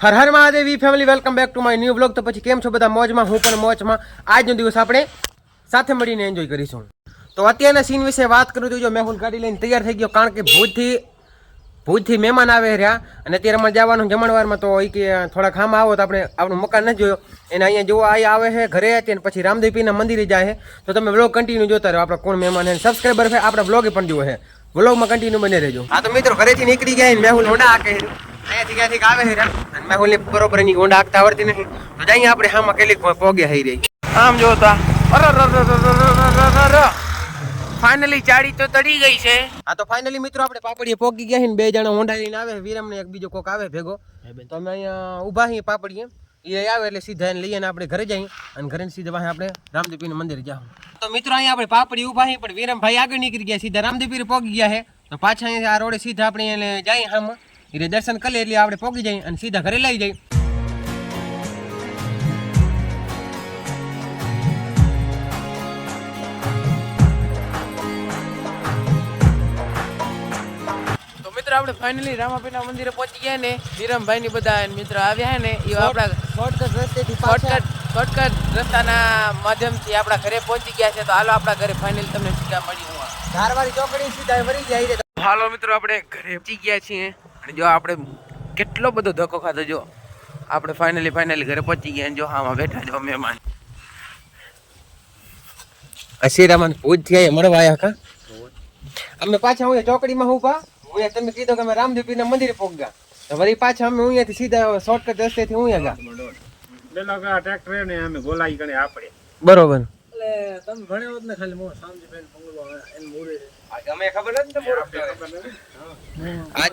Har Har Mahadevi family welcome back to my new blog તો પછી કેમ છો બધા? મોજમાં, હું પણ મોજમાં. આજનો દિવસ આપણે સાથે મળીને એન્જોય કરીશું. તો અત્યારના સીન વિશે વાત કરું તો જો મેહુલ ગાડી લઈને તૈયાર થઈ ગયો, કારણ કે ભુજથી ભુજથી મહેમાન આવે રહ્યા. અને અત્યારે અમારે જવાનું જમણવારમાં, તો એ કે થોડા ખામાં આવો તો આપણે આપણું મકાન નથી જોયો. એને અહીંયા જોવા અહીંયા આવે છે, ઘરે અને પછી રામદેવપીના મંદિરે જાય છે. તો તમે બ્લોગ કન્ટિન્યુ જોતા રહો. આપણે કોણ મહેમાન છે સબસ્ક્રાઈબર છે, આપણે બ્લોગે પણ જોવો છે. બ્લોગમાં કન્ટિન્યુ બને રહેજો. હા, તો મિત્રો, ઘરેથી નીકળી ગયા મેહુલ હોડા આ છે. અહીંયાથી ક્યાંથી આવે છે. અને મેહુલની બરોબર એની ઊંડા હાકતા આવડતી નથી. તો જઈએ આપણે હામાં કેટલીક પોગે થઈ રહી. આમ જોતા ફાઇનલી ચાડી તો તડી ગઈ છે. આ તો ફાઇનલી મિત્રો આપણે પાપડીએ પોગી ગયા છે ને બે જણા હોંડા લઈને આવે વિરમ ને એક બીજો કોક આવે ભેગો. તો અમે અહીંયા ઊભા છીએ પાપડીએ. એ આવે એટલે સીધા એને લઈને આપણે ઘરે જઈએ. અને ઘરે સીધા પાસે આપણે રામદેવપીર મંદિર જાઉં તો મિત્રો અહીંયા આપણે પાપડી ઊભા છીએ પણ વિરમભાઈ આગળ નીકળી ગયા સીધા રામદેવપીર પોગી ગયા છે. તો પાછા અહીંયા આ રોડે સીધા આપણે જઈએ આમાં એટલે દર્શન કરીએ એટલે આપણે પોગી જઈએ અને સીધા ઘરે લઈ જઈએ. તો મિત્રો આપણે ફાઇનલી રામાપીના મંદિરે પહોંચી ગયા ને. વિરમભાઈ ની બધા મિત્રો આવ્યા ને એ આપણા શોર્ટકટ રસ્તેથી શોર્ટકટ શોર્ટકટ રસ્તાના માધ્યમથી આપણા ઘરે પહોંચી ગયા છે. તો હાલો આપણા ઘરે ફાઇનલ તમને સીધા મળી હું ધારવાડી ચોકડી સીધા વળી જાય હાલો મિત્રો આપણે ઘરે પહોંચી ગયા છીએ. અને જો આપણે કેટલો બધો ધક્કો ખાધો જો આપણે ફાઇનલી ફાઇનલી ઘરે પહોંચી ગયા અને જો આમાં બેઠા જો મહેમાન. અશીરામાં ભૂજ થયા મળવા આવ્યા કા? અમે પાછા હું ચોકડીમાં હું પા હું તમે કીધો કે અમે રામદેવપીરના મંદિરે પહોંચ્યા તો વળી પાછા અમે અહીંયાથી સીધા શોર્ટકટ રસ્તેથી હું ગયા પેલા કા ટ્રેક્ટર ને અમે ગોલાઈ ગણે આપણે. બરોબર. તમે ભણ્યો જ ને ખાલી મો સામજીભાઈ પંગલો એને મૂરે આજે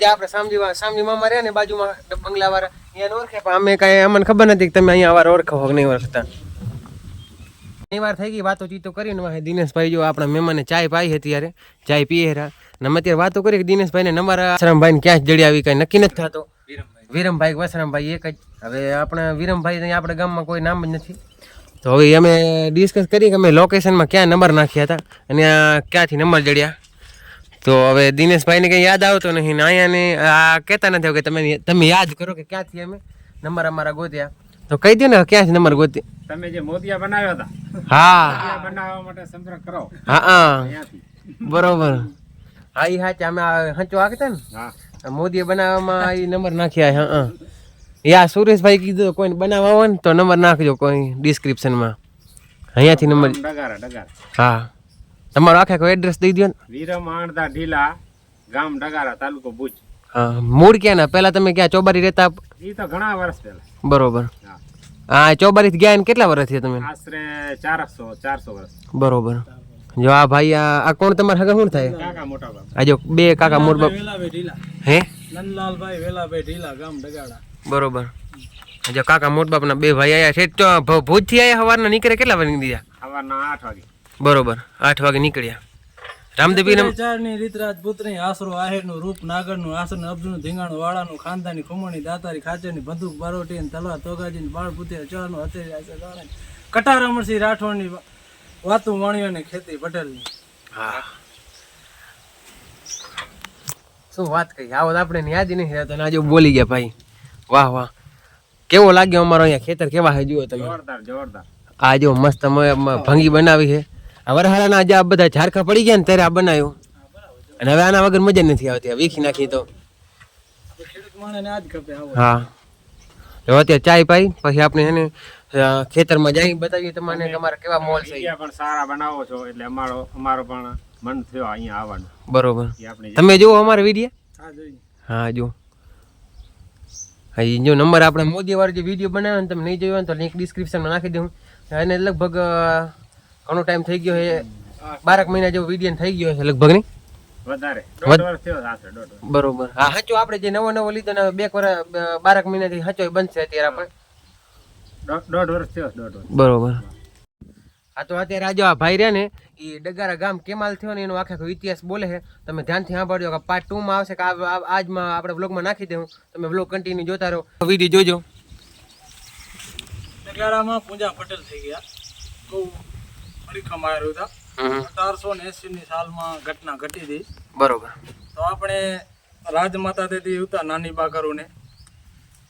આપણે સામજી સામજી મામા રહ્યા ને બાજુમાં બંગલા વાળા અહીંયા ઓળખે, પણ અમે કઈ અમને ખબર નથી કે તમે અહીંયા વાર ઓળખો કે નહીં ઓળખતા. વાર થઈ ગઈ, વાતો ચીતો કરીને દિનેશભાઈ જો આપણા મહેમાને ચાય પાઈ હતી ત્યારે ચાય પીએ રહ્યા. ને અમે અત્યારે વાતો કરી કે દિનેશભાઈ ને અમારા આશ્રમભાઈ ને ક્યાં જડી આવી કઈ નક્કી નથી થતો. વિરમભાઈ વસરામભાઈ એક જ. હવે આપણે વિરમભાઈ આપણા ગામમાં કોઈ નામ જ નથી. તો હવે અમે ડિસ્કસ કરી કે અમે લોકેશનમાં ક્યાં નંબર નાખ્યા હતા અને ક્યાંથી નંબર જડ્યા. તો હવે દિનેશભાઈને કંઈ યાદ આવતો નહીં ને અહીંયા ને આ કહેતા નથી કે તમે તમે યાદ કરો કે ક્યાંથી અમે? નંબર અમારા ગોત્યા. તો કહી દો ને ક્યાંથી નંબર ગોતી તમે જે મોતિયા બનાવ્યા હતા. હા. બનાવવા માટે સંપર્ક કરો. હા હા. બરોબર. હા એ હાચા અમે હંચો આગતા ને? હા. મોદીએ બનાવવામાં એ નંબર નાખ્યા હા હા. યા સુરેશભાઈ કીધું કોઈને બનાવવા હોય ને તો નંબર નાખજો કોઈ ડિસ્ક્રિપ્શનમાં અહીંયાથી નંબર ડગારા ડગારા. હા. તમારો આખે કોઈ એડ્રેસ દઈ દો ને. વીરમ આણદા ઢીલા ગામ ડગારા તાલુકો ભુજ. હા મૂળ ક્યાં ના? પહેલા તમે ક્યાં ચોબારી રહેતા? એ તો ઘણા વર્ષ પહેલા. બરોબર. હા. ચોબારી ગયા ને કેટલા વર્ષ થયા તમે? આશરે ચારસો ચારસો વર્ષ. બરોબર. જો આ ભાઈ આ કોણ તમારા હગા શું થાય? કાકા મોટા બાપ. આ જો બે કાકા મોર બાપ. હે? નંદલાલભાઈ વેલાભાઈ ઢીલા ગામ ડગાડા બરોબર. જો કાકા મોટ બાપના બે ભાઈ આયા છે. તો ભ- ભુજથી આયા સવારના નીકળે કેટલા વાગે દીધા સવારના આઠ વાગે. બરોબર આઠ વાગે નીકળ્યા. રામદેવી ચારની રીતરાજ પુત્રની આશરો આહેરનું રૂપ નાગરનું આસન અબજુનું ધીંગાણું વાળાનું ખાનદાની ખુમણી દાતારી ખાચરની બંદૂક બારોટી અને તલવાર તોગાજીની બાળ પુત્રી ચારનું હથેળી આશે ગાણે કટાર અમરસિંહ રાઠોડની વાતું વાણીઓની ખેતી પટેલની. હા. શું વાત કહી આવો તો આપણે યાદ નહીં રહેતો. ને આજે બોલી ગયા ભાઈ. વાહ વાહ. કેવો લાગ્યો અમારો અહીંયા? ખેતર કેવા હજુ તમે જોરદાર જોરદાર. આ જો મસ્ત મ- મ- ભંગી બનાવી છે. આ વરહાળાના આજે આ બધા ઝારખા પડી ગયા ને ત્યારે આ બનાવ્યું અને હવે આના વગર મજા નથી આવતી. આ વીખી નાખી તો. હા. તો અત્યારે ચાય પાઈ પછી આપણે એને ખેતરમાં જઈ બતાવીએ તમને તમારા કેવા મોલ છે. પણ સારા બનાવો છો એટલે અમારો અમારો પણ મન થયો અહીંયા આવવાનું. બરોબર. તમે જુઓ અમારા વીડિયો. હા જો હા જો નંબર આપણે મોદી વાળો જે વીડિયો બનાવ્યો ને તમે નહીં જોયો તો લિંક ડિસ્ક્રિપ્શનમાં નાખી દઉં. એને લગભગ ઘણો ટાઈમ થઈ ગયો છે. બારક મહિના જેવો વિડિયન થઈ ગયો છે લગભગ વર્ષ બરોબર. હા હાચો. આપણે જે નવો નવો લીધો ને બે વર્ષ બારક મહિનાથી હાચો બનશે અત્યારે આપણે. દોઢ વર્ષ થયો દોઢ વર્ષ. બરોબર. હા તો અત્યારે આજે આ ભાઈ રહ્યા ને એ ડગારા ગામ કેમાલ થયો ને એનો આખે આખો ઇતિહાસ બોલે છે. તમે ધ્યાનથી સાંભળજો કે પાર્ટ ટુમાં આવશે કે આજમાં આપણે વ્લોગમાં નાખી દઉં. તમે બ્લોગ કન્ટિન્યુ જોતા રહો. વીડિયો જોજો. ડગારામાં પૂજા પટેલ થઈ ગયા. બહુ અડીખમ આવ્યું હતા અઢારસો ને એસી ની સાલમાં ઘટના ઘટી હતી. બરોબર. તો આપણે રાજમાતા તેથી હતા નાની બા કરુને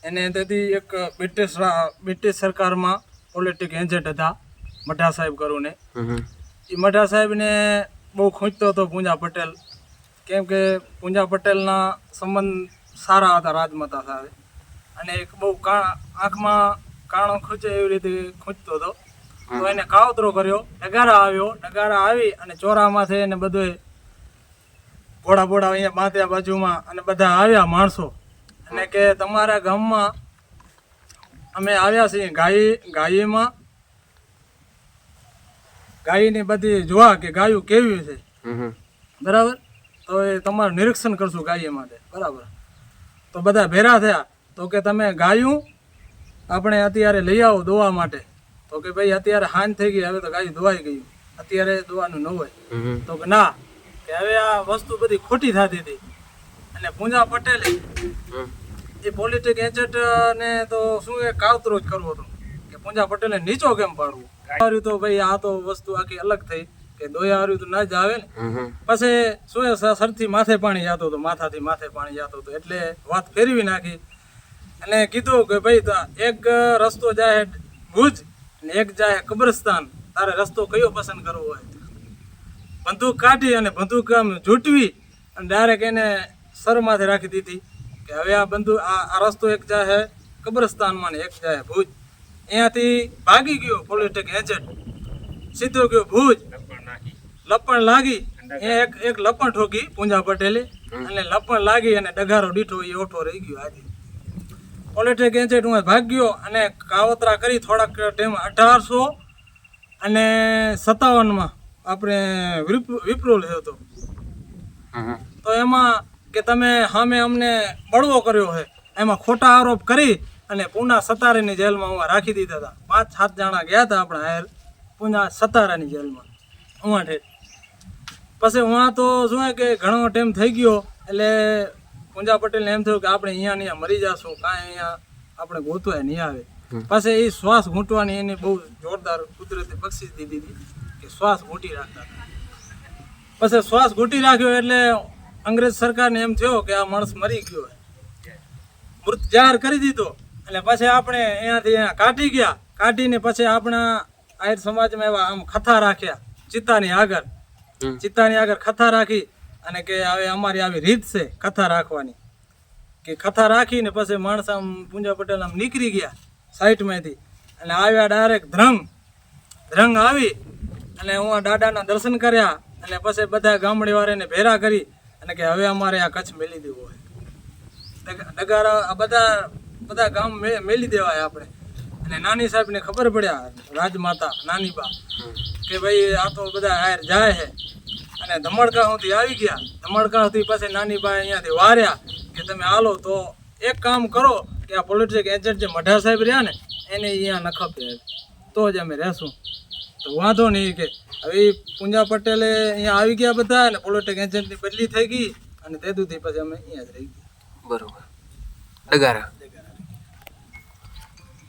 એને તેથી એક બ્રિટિશ બ્રિટિશ સરકારમાં પોલિટિક એજન્ટ હતા મઢા સાહેબ કરીને. એ મઠા સાહેબને બહુ ખૂંચતો હતો પૂંજા પટેલ. કેમ કે પૂંજા પટેલના સંબંધ સારા હતા રાજમાતા સાથે. અને એક બહુ કાણ આંખમાં કાણો ખૂંચે એવી રીતે ખૂંચતો હતો. તો એને કાવતરો કર્યો ડગારા આવ્યો ડગારા આવી અને ચોરામાંથી અને બધું ઘોડા બોડા અહીંયા બાંધ્યા બાજુમાં અને બધા આવ્યા માણસો. અને કે તમારા ગામમાં અમે આવ્યા છીએ ગાય ગાયમાં. ગાયની બધી જોવા કે ગાયું કેવી છે? બરાબર? તો એ તમારું નિરીક્ષણ કરશું ગાય માટે. બરાબર? તો બધા ભેરા થયા. તો કે તમે ગાયું આપણે અત્યારે લઈ આવો દોવા માટે. તો કે ભાઈ અત્યારે હાન થઈ ગઈ હવે તો ગાયું ધોવાઈ ગયું. અત્યારે દોવાનું ન હોય. તો કે ના કે હવે આ વસ્તુ બધી ખોટી થતી હતી. અને પૂંજા પટેલે એ પોલિટિક એજન્ટ ને તો શું એ કાવતરો જ કરવો હતો. કે પૂંજા પટેલે નીચો કેમ પાડવું? તો ભાઈ આ તો વસ્તુ આખી અલગ થઈ. કે દોયા હાર્યું તો ના જ આવે ને. પછી શું સરથી માથે પાણી જતો હતો માથાથી માથે પાણી જતો હતો. એટલે વાત ફેરવી નાખી. અને કીધું કે ભાઈ એક રસ્તો જાય ભુજ અને એક જાય કબ્રસ્તાન તારે રસ્તો કયો પસંદ કરવો હોય? બંદૂક કાઢી અને બંદૂક આમ જૂટવી અને ડાયરેક્ટ એને સરમાંથી રાખી દીધી કે હવે આ બંદૂક આ આ રસ્તો એક જાય કબ્રસ્તાનમાં ને એક જાય ભુજ. અહીંયાથી ભાગી ગયો પોલિટેક એજન્ટ સીધો ગયો ભુજ. લપણ લાગી. એ એક એક લપણ ઠોકી પૂંજા પટેલે અને લપણ લાગી અને ડગારો દીઠો એ ઓઠો રહી ગયો આજે પોલિટિક એજન્ટ હું ભાગ્યો અને કાવતરા કરી થોડાક ટાઈમ અઢારસો અને સત્તાવનમાં આપણે વિપ- વિપ્રો થયો હતો. તો એમાં કે તમે સામે અમને બળવો કર્યો છે એમાં ખોટા આરોપ કરી અને પૂના સતારાની જેલમાં હું રાખી દીધા હતા. પાંચ સાત જણા ગયા હતા આપણા હેર પૂના સતારાની જેલમાં. ઉવા ઠેઠ પછી હું તો શું કે ઘણો ટાઈમ થઈ ગયો એટલે પૂંજા પટેલને એમ થયું કે આપણે અહીંયા ને મરી જશું કાંઈ અહીંયા આપણે ગોતવાય નહીં આવે. પાસે એ શ્વાસ ઘૂંટવાની એને બહુ જોરદાર કુદરતી બક્ષીસ દીધી હતી કે શ્વાસ ઘૂંટી રાખતા પછી શ્વાસ ઘૂંટી રાખ્યો એટલે અંગ્રેજ સરકારને એમ થયો કે આ માણસ મરી ગયો મૃત જાહેર કરી દીધો. એટલે પછી આપણે અહીંયાથી અહીંયા કાઢી ગયા. કાઢીને પછી આપણા આયર સમાજમાં એવા આમ ખથા રાખ્યા. ચિત્તાની આગળ. ચિત્તાની આગળ કથા રાખી અને કે હવે અમારી આવી રીત છે કથા રાખવાની. કે કથા રાખીને પછી માણસ આમ પૂંજા પટેલ આમ નીકળી ગયા સાઈડમાંથી અને આવ્યા ડાયરેક્ટ ધ્રંગ. ધ્રંગ આવી અને હું દાદાના દર્શન કર્યા અને પછી બધા ગામડીવાળાને ભેરા કરી અને કે હવે અમારે આ કચ્છ મેલી દેવો હોય ડગારા આ બધા બધા ગામ મેલી દેવાય આપણે. અને નાની સાહેબને ખબર પડ્યા, રાજમાતા, નાની બા, કે ભાઈ આ તો બધા હાર જાય છે. અને ધમડકા સુધી આવી ગયા. ધમડકા સુધી પાસે નાની ભાઈ અહીંયાથી વાર્યા કે તમે હાલો તો એક કામ કરો કે આ પોલિટિક એજન્ટ જે મઢા સાહેબ રહ્યા ને એને અહીંયા નખપે તો જ અમે રહેશું. તો વાંધો નહીં કે હવે પૂંજા પટેલે અહીંયા આવી ગયા બધા અને પોલિટિક એજન્ટની બદલી થઈ ગઈ અને તે દુથી પછી અમે અહીંયા જ રહી ગયા. બરોબર. ડગારા.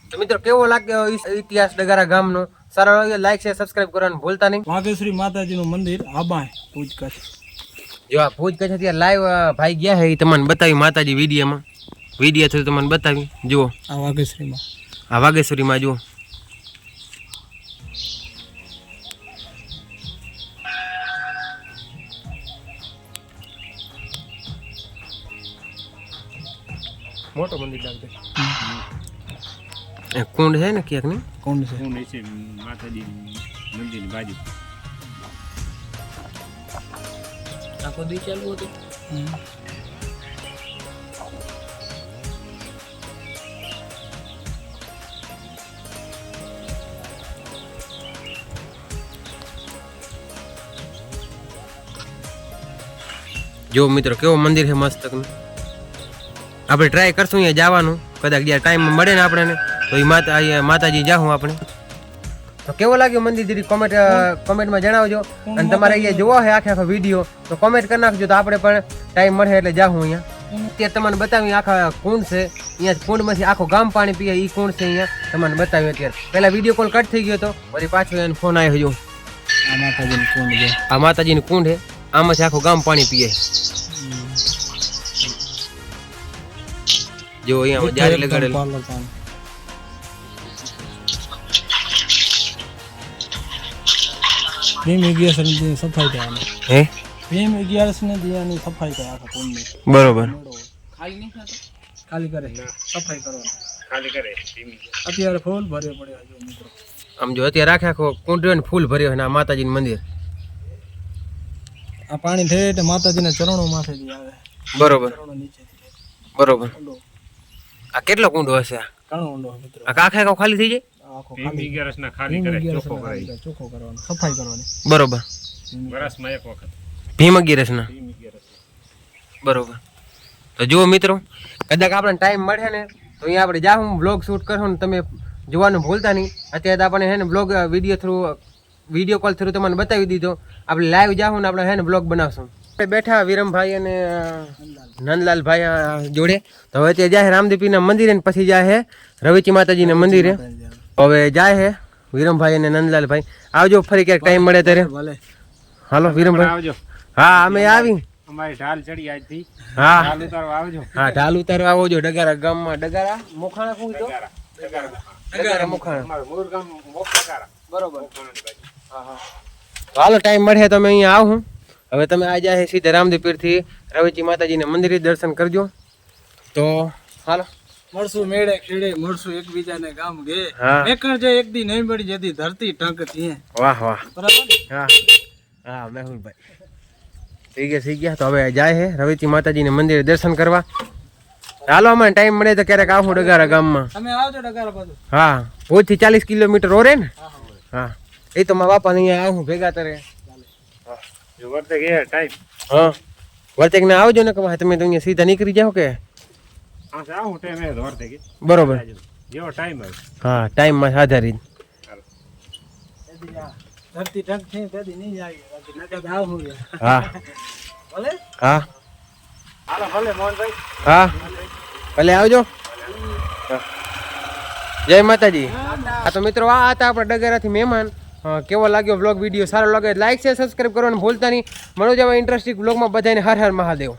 તો મિત્રો કેવો લાગ્યો ઇતિહાસ ડગારા ગામનો? સારો લાગ્યો લાઈક શેર સબસ્ક્રાઇબ કરવાનું ભૂલતા નહીં. વાઘેશ્વરી માતાજીનું મંદિર આબાય ભુજ કચ્છ જો આ ભુજ કચ્છ અત્યારે લાઈવ ભાઈ ગયા હે એ તમને બતાવી માતાજી વિડીયોમાં. વીડિયો થયું તમને બતાવી. જુઓ. આ વાઘેશ્વરીમાં આ વાઘેશ્વરીમાં જુઓ. મોટો મંદિર લાગતો એ કુંડ છે ને ક્યાંક ને કુંડ છે. કુંડ છે માતાજી મંદિરની બાજુ. આખો દી ચાલુ હતો. જો મિત્રો કેવો મંદિર છે મસ્ત આપણે ટ્રાય કરશું અહીંયા જવાનું. કદાચ જ્યારે ટાઈમ મળે ને આપણને. તો એ માતા માતાજી જાઉં આપણે. તો કેવો લાગ્યો મંદિર દીદી? કોમેન્ટ કોમેન્ટમાં જણાવજો. અને તમારે અહીંયા જોવો હોય આખે આખો વીડિયો તો કોમેન્ટ કરી નાખજો. તો આપણે પણ ટાઈમ મળે એટલે જાઉં અહીંયા. અત્યારે તમને બતાવી આખા કુંડ છે. અહીંયા કુંડમાંથી આખો ગામ પાણી પીએ એ કુંડ છે અહીંયા. તમને બતાવ્યું અત્યારે. પહેલા વીડિયો કોલ કટ થઈ ગયો તો વળી પાછો એને ફોન આવ્યો જો. આ માતાજીનું છે. આ માતાજીની કુંડ છે. આમાંથી આખું ગામ પાણી પીએ. જો અહીંયા જારી લગાડેલ. ભીમ અગિયારસની સફાઈ થાય હે? ભીમ અગિયારસ ને દિયાની સફાઈ થાય આખા કુંડની બરોબર. ખાલી કરે સફાઈ કરવાની. ખાલી કરે અત્યારે ફૂલ ભરે પડ્યા હજુ મિત્રો. આમ જો અત્યારે આખે આખો કુંડ્યો ને ફૂલ ભર્યો હોય ને આ માતાજીનું મંદિર. આ પાણી ઠેઠ માતાજીના ચરણો માંથી આવે. બરોબર. ચરણો બરોબર. આ કેટલો કુંડો હશે આ? ઘણો ઊંડો મિત્રો. આ આખે આખો ખાલી થઈ જાય? આખો ભીમ ખાલી અગિયારસના ખાલી કરે ચોખ્ખો ને કરાય ખાલી કરે, ચોખ્ખો કરવાનો સફાઈ કરવાની. બરોબર. વરસમાં એક વખત. ભીમ અગિયારસ ના બરોબર. તો જુઓ મિત્રો કદાચ આપણને ટાઈમ મળે ને તો અહીંયા આપણે જાઉં બ્લોગ શૂટ કરશું ને તમે જોવાનું ભૂલતા નહીં. અત્યારે તો આપણે હે ને blog video through video call through તમને બતાવી દીધો. આપણે લાઈવ જાઉં ને આપણે હે ને બ્લોગ બનાવશું. આપણે બેઠા વિરમભાઈ અને નંદલાલ નંદલાલભાઈ જોડે. તો હવે ત્યાં જાય રામદેવીના મંદિરે ને પછી જાય હે રવિચી માતાજીના મંદિરે. હવે જાય હે વિરમભાઈ અને નંદલાલભાઈ. આવજો ફરી ક્યાંક ટાઈમ મળે ત્યારે. ભલે હાલો વિરમભાઈ. આવજો. હા અમે આવી. અમારી ઢાલ ચડી આજથી. હા. ઢાલ ઉતારવા આવજો. હા ઢાલ ઉતારવા આવજો ડગારા ગામમાં. ડગારા? મોખાણા શું તો? ડગારા. મોખાણા. મોર ગામ મોખાણા. બરોબર. હા હા હાલો ટાઈમ મળે તો અમે અહીંયા આવું. હવે તમે આ જાય સીધા રામદેવ પીરથી રવિજી માતાજીને મંદિરે દર્શન કરજો. તો હાલો. મળશું મેળે ખેડે મળશું એકબીજાને ગામ ગે હા. એકણ જે એક દી નહીં મળી જતી ધરતી ટંકથી વાહ વાહ. બરાબર હા. હા મેહુલભાઈ. થઈ ગયા થઈ ગયા. તો હવે જાય હે રવિતી માતાજીને મંદિરે દર્શન કરવા. હાલો અમને ટાઈમ મળે તો ક્યારેક આવું ડગારા ગામમાં. તમે આવજો ડગારા બાજુ. હા ભુજથી ચાલીસ કિલોમીટર ઓરે ને? હા એ તો મારા બાપા અહીંયા આવું ભેગા તરે. વર્તક વર્તે ટાઈમ. હા. વર્તક ને આવજો ને કે તમે તો અહીંયા સીધા નીકળી જાઓ કે? બરોબર. જેવો ટાઈમ હા ટાઈમમાં આધારિત હા. હા. હા. ભલે આવજો. જય માતાજી. આ તો મિત્રો, આ હતા આપણા ડગેરાથી મહેમાન. કેવો લાગ્યો બ્લોગ વીડિયો સારો લાગે લાઈક છે સબસ્ક્રાઈબ કરવાનું ભૂલતા નહીં. મળો જેવા ઇન્ટરેસ્ટિંગ બ્લોગમાં બધાને. હર હર મહાદેવ.